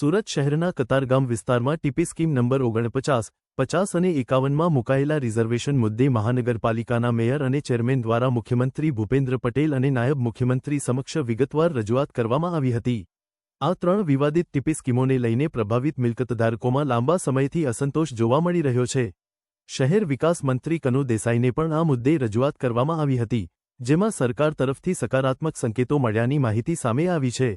સુરત શહેરના કતારગામ વિસ્તારમાં TP scheme number ઓગણપચાસ, પચાસ અને એકાવનમાં મુકાયેલા રિઝર્વેશન મુદ્દે મહાનગરપાલિકાના મેયર અને ચેરમેન દ્વારા મુખ્યમંત્રી ભૂપેન્દ્ર પટેલ અને નાયબ મુખ્યમંત્રી સમક્ષ વિગતવાર રજૂઆત કરવામાં આવી હતી. આ ત્રણ વિવાદિત ટીપી સ્કીમોને લઈને પ્રભાવિત મિલકતધારકોમાં લાંબા સમયથી અસંતોષ જોવા મળી રહ્યો છે. શહેર વિકાસ મંત્રી કનુ દેસાઈને પણ આ મુદ્દે રજૂઆત કરવામાં આવી હતી, જેમાં સરકાર તરફથી સકારાત્મક સંકેતો મળ્યાની માહિતી સામે આવી છે.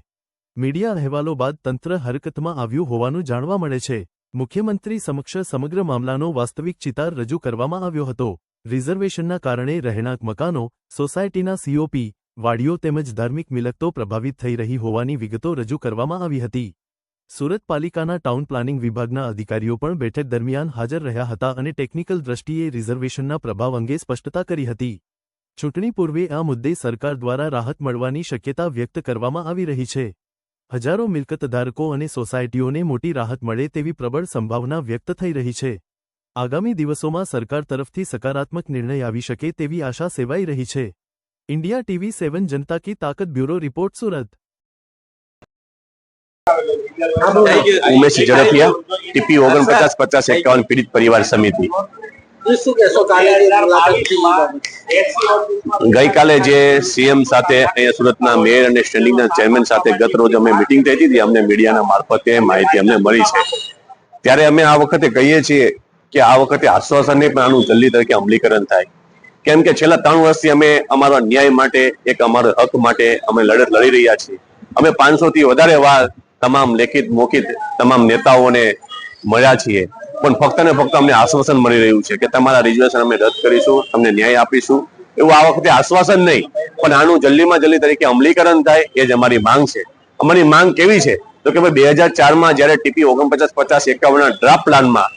મીડિયા અહેવાલો બાદ તંત્ર હરકતમાં આવ્યું હોવાનું જાણવા મળે છે. મુખ્યમંત્રી સમક્ષ સમગ્ર મામલાનો વાસ્તવિક ચિતાર રજૂ કરવામાં આવ્યો હતો. રિઝર્વેશનના કારણે રહેણાંક મકાનો, સોસાયટીના સીઓપી વાડીઓ તેમજ ધાર્મિક મિલકતો પ્રભાવિત થઈ રહી હોવાની વિગતો રજૂ કરવામાં આવી હતી. સુરત પાલિકાના ટાઉન પ્લાનિંગ વિભાગના અધિકારીઓ પણ બેઠક દરમિયાન હાજર રહ્યા હતા અને ટેકનિકલ દ્રષ્ટિએ રિઝર્વેશનના પ્રભાવ અંગે સ્પષ્ટતા કરી હતી. ચૂંટણી પૂર્વે આ મુદ્દે સરકાર દ્વારા રાહત મળવાની શક્યતા વ્યક્ત કરવામાં આવી રહી છે. હજારો મિલકતધારકો અને સોસાયટીઓને મોટી રાહત મળે તેવી પ્રબળ સંભાવના વ્યક્ત થઈ રહી છે. આગામી દિવસોમાં સરકાર તરફથી સકારાત્મક નિર્ણય આવી શકે તેવી આશા સેવાઈ રહી છે. ઇન્ડિયા ટીવી સેવન જનતા કી તાકત bureau report Surat. Umesh Zadafiya TP ઓગણપચાસ પચાસ એકાવન પીડિત પરિવાર સમિતિ. ગઈકાલે જે સીએમ સાથે અહીંયા સુરતના મેયર અને સ્ટેન્ડિંગના ચેરમેન સાથે ગત રોજ અમે મિટિંગ થઈ હતી અમને મીડિયાના મારફતે માહિતી અમને મળી છે. ત્યારે અમે આ વખતે કહીએ છીએ કે આ વખતે આશ્વાસન નહીં, પણ આનું જલ્દી તરીકે અમલીકરણ થાય. કેમ કે છેલ્લા ત્રણ વર્ષથી અમે અમારા ન્યાય માટે એક અમારા હક માટે અમે લડત લડી રહ્યા છીએ. અમે પાંચસો થી વધારે વાર તમામ લેખિત, મોખિત તમામ નેતાઓને મળ્યા છીએ. પણ ફક્ત ને ફક્ત અમને આશ્વાસન મળી રહ્યું છે કે તમારા રિઝર્વેશન અમે રદ કરીશું તમને ન્યાય આપીશું. એવું આ વખતે આશ્વાસન નહીં, પણ આનું જલ્દીમાં જલ્દી તરીકે અમલીકરણ થાય એ જ અમારી માંગ છે. અમારી માંગ કેવી છે? તો કે ભાઈ બે હજાર ચારમાં જ્યારે ટીપી ઓગણપચાસ પચાસ એકાવનના ડ્રાફ્ટ પ્લાનમાં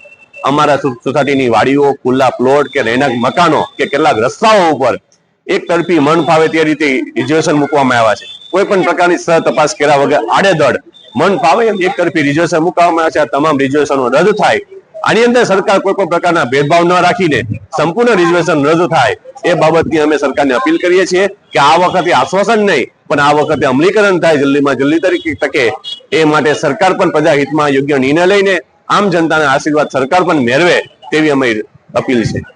અમારા સોસાયટીની વાડીઓ, ખુલ્લા પ્લોટ કે રહેણાંક મકાનો કે કેટલાક રસ્તાઓ ઉપર એક તરફી મન ફાવે તે રીતે રિઝર્વેશન મૂકવામાં આવ્યા છે. કોઈ પણ પ્રકારની સહ તપાસ કર્યા વગર આડેધડ મન ફાવે એમ એક તરફી રિઝર્વેશન મૂકવામાં આવ્યા છે. આ તમામ રિઝર્વેશનો રદ થાય આની અંદર સરકાર કોઈ પણ પ્રકારના ભેદભાવ ન રાખીને સંપૂર્ણ રિઝર્વેશન રદ થાય એ બાબતની અમે સરકારને અપીલ કરીએ છીએ કે આ વખતે આશ્વાસન નહીં, પણ આ વખતે અમલીકરણ થાય જલ્દીમાં જલ્દી તરીકે તકે એ માટે સરકાર પણ પ્રજાહિતમાં યોગ્ય નિર્ણય લઈને આમ જનતાના આશીર્વાદ સરકાર પણ મેળવે તેવી અમારી અપીલ છે.